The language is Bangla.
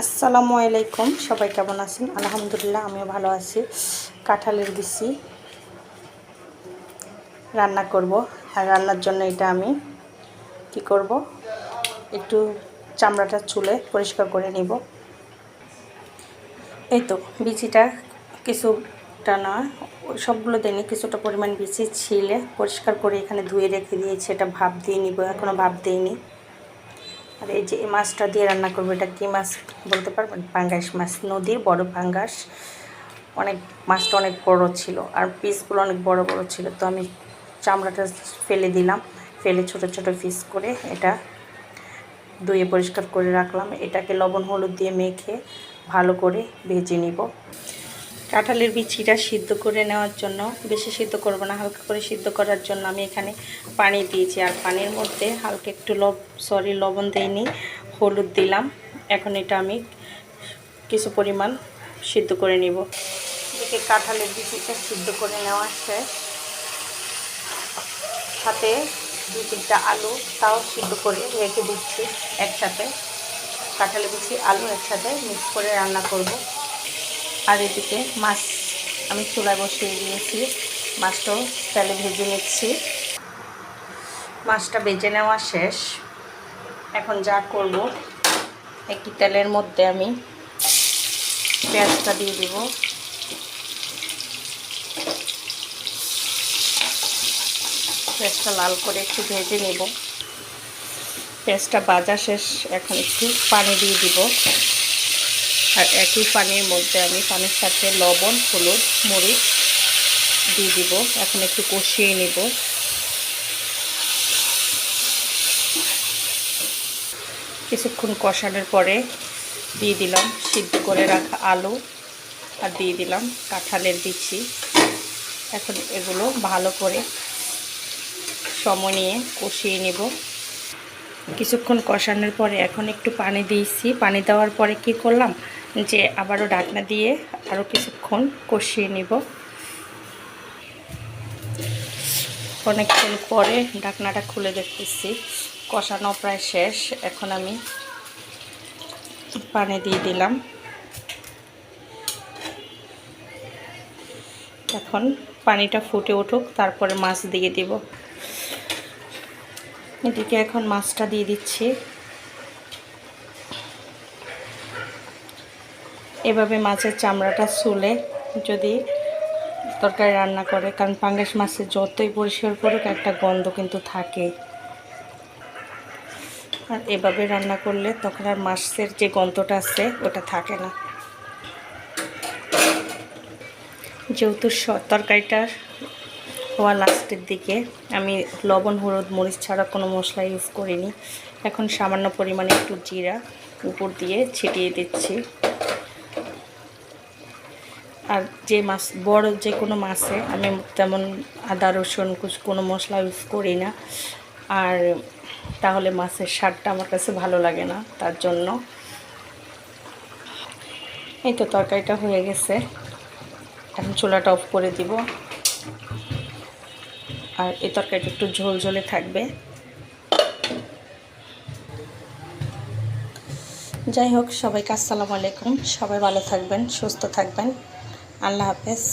আসসালামু আলাইকুম। সবাই কেমন আছেন? আলহামদুলিল্লাহ, আমিও ভালো আছি। কাঁঠালের বিচি রান্না করব। আর রান্নার জন্য এটা আমি কি করব? একটু চামড়াটা চুলে পরিষ্কার করে নিব। এই তো, বিচিটা কিছুটা না, সবগুলো দেয়নি কিছুটা পরিমাণ বিচি ছিলে, পরিষ্কার করে এখানে ধুয়ে রেখে দিয়েছি। এটা ভাব দিয়ে নিব এখনও ভাব দিইনি। আর এই যে এই মাছটা দিয়ে রান্না করব, এটা কী মাছ বলতে পারবেন? পাঙ্গাস মাছ, নদীর বড় পাঙ্গাস। অনেক, মাছটা অনেক বড় ছিল আর পিসগুলো অনেক বড় বড় ছিল। তো আমি চামড়াটা ফেলে দিলাম, ফেলে ছোট ছোট পিস করে এটা ধুয়ে পরিষ্কার করে রাখলাম। এটাকে লবণ, হলুদ দিয়ে মেখে ভালো করে ভেজে নিব। কাঁঠালের বিচিটা সিদ্ধ করে নেওয়ার জন্য, বেশি সিদ্ধ করব না, হালকা করে সিদ্ধ করার জন্য আমি এখানে পানি দিয়েছি। আর পানির মধ্যে হালকা একটু লব সরি লবণ দিইনি, হলুদ দিলাম। এখন এটা আমি কিছু পরিমাণ সিদ্ধ করে নিব। এদিকে কাঁঠালের বিচিটা সিদ্ধ করে নেওয়া শেষ সাথে দুই তিনটা আলু তাও সিদ্ধ করে রেখে দিচ্ছি একসাথে। কাঁঠালের বিচি, আলু একসাথে মিক্স করে রান্না করব। আর এদিকে মাছ আমি চুলায় বসিয়ে দিয়েছি। মাছটাও তেলে ভেজে নিচ্ছি। মাছটা ভেজে নেওয়া শেষ। এখন যা করব, একটি তেলের মধ্যে আমি পেঁয়াজটা দিয়ে দেব। পেঁয়াজটা লাল করে একটু ভেজে নেব। পেঁয়াজটা ভাজা শেষ, এখন একটু পানি দিয়ে দিব। আর একই পানির মধ্যে আমি পানির সাথে লবণ, হলুদ, মরিচ দিয়ে দিব। এখন একটু কষিয়ে নিব। কিছুক্ষণ কষানোর পরে দিয়ে দিলাম সিদ্ধ করে রাখা আলু আর দিয়ে দিলাম কাঁঠালের বিচি। এখন এগুলো ভালো করে সময় নিয়ে কষিয়ে নেব। কিছুক্ষণ কষানোর পরে এখন একটু পানি দিয়েছি। পানি দেওয়ার পরে কি করলাম? যে আবারও ডাকনা দিয়ে আরও কিছুক্ষণ কষিয়ে নিব। অনেকক্ষণ পরে ডাকনাটা খুলে দেখতেছি। কষানো প্রায় শেষ। এখন আমি পানি দিয়ে দিলাম। এখন পানিটা ফুটে উঠুক, তারপরে মাছ দিয়ে দিব। এদিকে এখন মাছটা দিয়ে দিচ্ছি। এভাবে মাছের চামড়াটা চুলে যদি তরকারি রান্না করে, কারণ পাঙ্গাস মাছের যতই পরিষ্কার করুক, একটা গন্ধ কিন্তু থাকে। আর এভাবে রান্না করলে তখন আর মাছের যে গন্ধটা আছে, ওটা থাকে না। যেহেতু তরকারিটা হওয়া লাস্টের দিকে। আমি লবণ, হলুদ, মরিচ ছাড়া কোনো মশলা ইউজ করিনি। এখন সামান্য পরিমাণে একটু জিরা উপর দিয়ে ছিটিয়ে দিচ্ছি। আর যে মাছ, বড় যে কোনো মাছে আমি তেমন আদা, রসুন কোনো মশলা ইউজ করি না। আর তাহলে মাছের স্বাদটা আমার কাছে ভালো লাগে না, তার জন্য। এই তো তরকারিটা হয়ে গেছে। এখন চুলাটা অফ করে দিব। আর এ তরকারিটা একটু ঝোল ঝোলে থাকবে। যাই হোক, সবাইকে আসসালামু আলাইকুম। সবাই ভালো থাকবেন, সুস্থ থাকবেন। আল্লাহ হাফেজ।